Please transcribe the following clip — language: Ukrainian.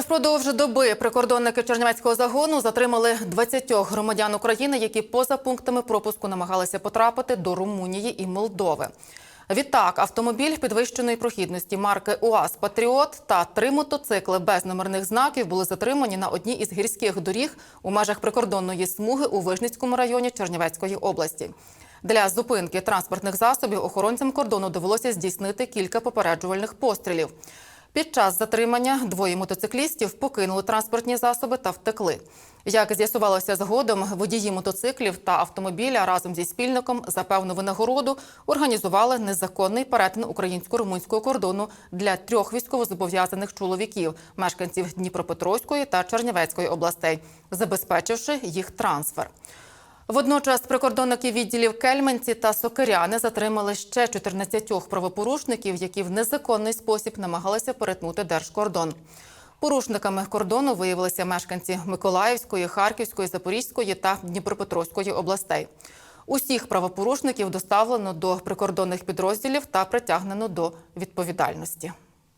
Впродовж доби прикордонники Чернівецького загону затримали 20 громадян України, які поза пунктами пропуску намагалися потрапити до Румунії і Молдови. Відтак, автомобіль підвищеної прохідності марки УАЗ Патріот та три мотоцикли без номерних знаків були затримані на одній із гірських доріг у межах прикордонної смуги у Вижницькому районі Чернівецької області. Для зупинки транспортних засобів охоронцям кордону довелося здійснити кілька попереджувальних пострілів. Під час затримання двоє мотоциклістів покинули транспортні засоби та втекли. Як з'ясувалося згодом, водії мотоциклів та автомобіля разом зі спільником за певну винагороду організували незаконний перетин українсько-румунського кордону для трьох військовозобов'язаних чоловіків, мешканців Дніпропетровської та Чернівецької областей, забезпечивши їх трансфер. Водночас прикордонники відділів Кельменці та Сокиряни затримали ще 14 правопорушників, які в незаконний спосіб намагалися перетнути держкордон. Порушниками кордону виявилися мешканці Миколаївської, Харківської, Запорізької та Дніпропетровської областей. Усіх правопорушників доставлено до прикордонних підрозділів та притягнено до відповідальності.